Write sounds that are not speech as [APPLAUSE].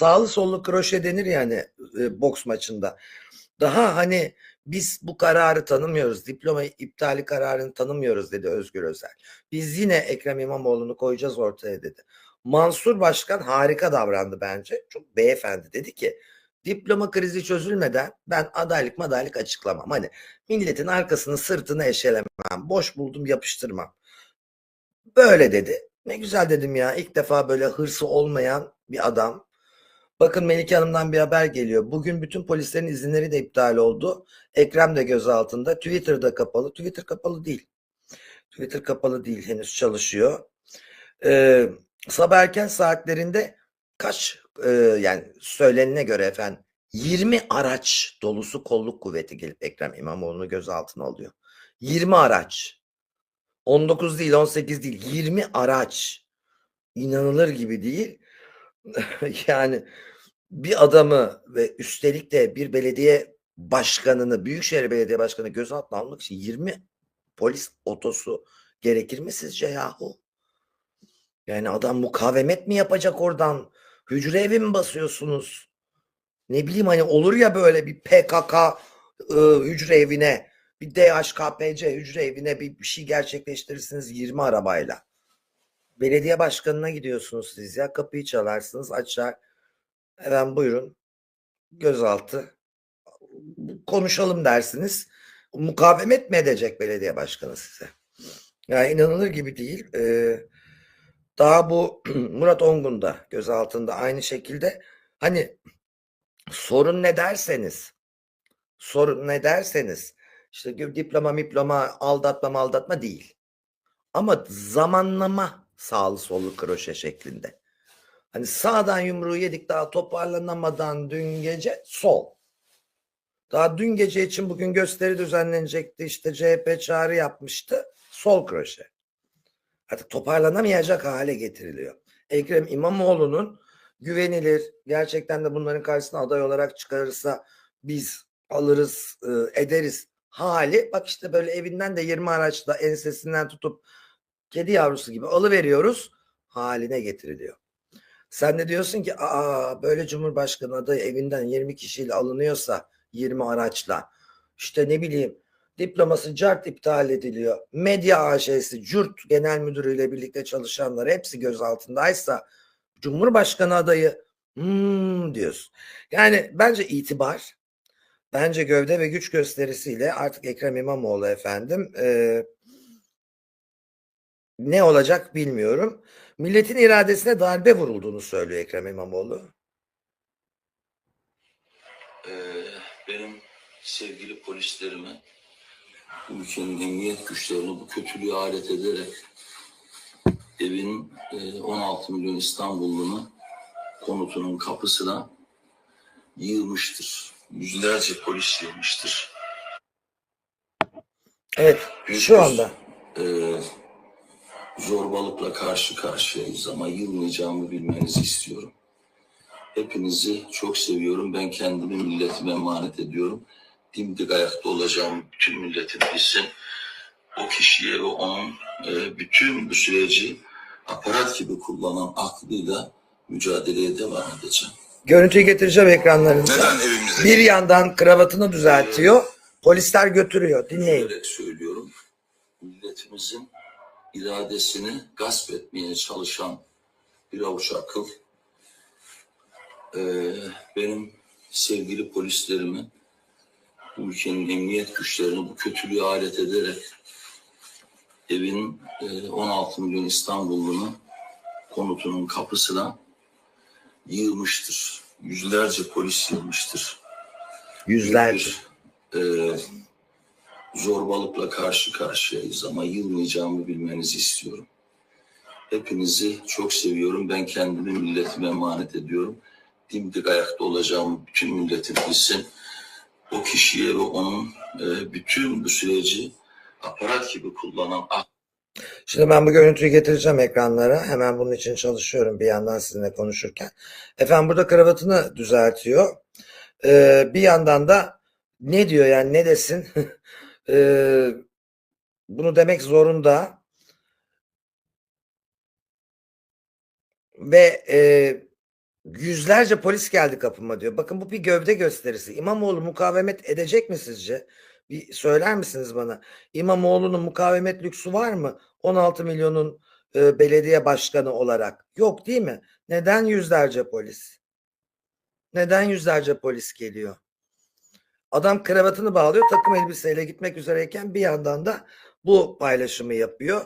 sağlı sollu kroşe denir yani e, boks maçında. Daha hani biz bu kararı tanımıyoruz. Diploma iptali kararını tanımıyoruz dedi Özgür Özel. Biz yine Ekrem İmamoğlu'nu koyacağız ortaya dedi. Mansur Başkan harika davrandı bence. Çok beyefendi dedi ki diploma krizi çözülmeden ben adaylık madaylık açıklamam. Hani milletin arkasını sırtını eşelemem. Boş buldum yapıştırmam. Böyle dedi. Ne güzel dedim ya. İlk defa böyle hırsı olmayan bir adam. Bakın Melike Hanım'dan bir haber geliyor. Bugün bütün polislerin izinleri de iptal oldu. Ekrem de gözaltında. Twitter'da kapalı. Twitter kapalı değil. Twitter kapalı değil. Henüz çalışıyor. Ee, sabah erken saatlerinde kaç e, yani söylenene göre efendim 20 araç dolusu kolluk kuvveti gelip Ekrem İmamoğlu'nu gözaltına alıyor. 20 araç. 19 değil 18 değil 20 araç. İnanılır gibi değil. [LAUGHS] yani bir adamı ve üstelik de bir belediye başkanını, Büyükşehir Belediye Başkanı gözaltına almak için 20 polis otosu gerekir mi sizce yahu? Yani adam mukavemet mi yapacak oradan? Hücre evi mi basıyorsunuz? Ne bileyim hani olur ya böyle bir PKK ı, hücre evine, bir DHKPC hücre evine bir, bir şey gerçekleştirirsiniz 20 arabayla. Belediye başkanına gidiyorsunuz siz ya kapıyı çalarsınız açar. Efendim buyurun gözaltı konuşalım dersiniz. Mukavemet mi edecek belediye başkanı size? Yani inanılır gibi değil. Ee, daha bu [CLEARS THROAT] Murat Ongun da gözaltında aynı şekilde hani sorun ne derseniz sorun ne derseniz işte diploma miploma aldatma aldatma değil. Ama zamanlama sağlı sollu kroşe şeklinde. Hani sağdan yumruğu yedik daha toparlanamadan dün gece sol. Daha dün gece için bugün gösteri düzenlenecekti. İşte CHP çağrı yapmıştı. Sol kroşe. Artık toparlanamayacak hale getiriliyor. Ekrem İmamoğlu'nun güvenilir gerçekten de bunların karşısına aday olarak çıkarırsa biz alırız e, ederiz hali. Bak işte böyle evinden de 20 araçla ensesinden tutup kedi yavrusu gibi alıveriyoruz haline getiriliyor. Sen de diyorsun ki aa böyle Cumhurbaşkanı adayı evinden 20 kişiyle alınıyorsa 20 araçla işte ne bileyim diploması cart iptal ediliyor. Medya AŞ'si CURT genel müdürüyle birlikte çalışanlar hepsi gözaltındaysa Cumhurbaşkanı adayı hmm, diyorsun. Yani bence itibar bence gövde ve güç gösterisiyle artık Ekrem İmamoğlu efendim e, ne olacak bilmiyorum. Milletin iradesine darbe vurulduğunu söylüyor Ekrem İmamoğlu. Ee, benim sevgili polislerime bu ülkenin emniyet güçlerini bu kötülüğe alet ederek evin e, 16 milyon İstanbullunun konutunun kapısına yığılmıştır. Yüzlerce polis yığılmıştır. Evet şu anda. e, zorbalıkla karşı karşıyayız ama yılmayacağımı bilmenizi istiyorum. Hepinizi çok seviyorum. Ben kendimi milletime emanet ediyorum. Dimdik ayakta olacağımı bütün milletim bilsin. O kişiye ve onun e, bütün bu süreci aparat gibi kullanan aklıyla mücadeleye devam edeceğim. Görüntüyü getireceğim ekranlarınıza. Neden evimize Bir yandan kravatını düzeltiyor. Polisler götürüyor. Dinleyin. Söylüyorum. Milletimizin iradesini gasp etmeye çalışan bir avuç akıl eee, benim sevgili polislerimi bu ülkenin emniyet güçlerini bu kötülüğe alet ederek evin eee, 16 milyon İstanbullunun konutunun kapısına yığılmıştır. Yüzlerce polis yığılmıştır Yüzlerce. e, zorbalıkla karşı karşıyayız ama yılmayacağımı bilmenizi istiyorum. Hepinizi çok seviyorum. Ben kendimi milletime emanet ediyorum. Dimdik ayakta olacağımı bütün milletim bilsin. O kişiye ve onun e, bütün bu süreci aparat gibi kullanan Şimdi ben bu görüntüyü getireceğim ekranlara. Hemen bunun için çalışıyorum bir yandan sizinle konuşurken. Efendim burada kravatını düzeltiyor. Ee, bir yandan da ne diyor yani ne desin? [LAUGHS] Ee, bunu demek zorunda. Ve e, Yüzlerce polis geldi kapıma diyor. Bakın bu bir gövde gösterisi. İmamoğlu mukavemet edecek mi sizce? Bir söyler misiniz bana? İmamoğlu'nun mukavemet lüksü var mı? 16 milyonun e, belediye başkanı olarak. Yok değil mi? Neden yüzlerce polis? Neden yüzlerce polis geliyor? Adam kravatını bağlıyor, takım elbiseyle gitmek üzereyken bir yandan da bu paylaşımı yapıyor.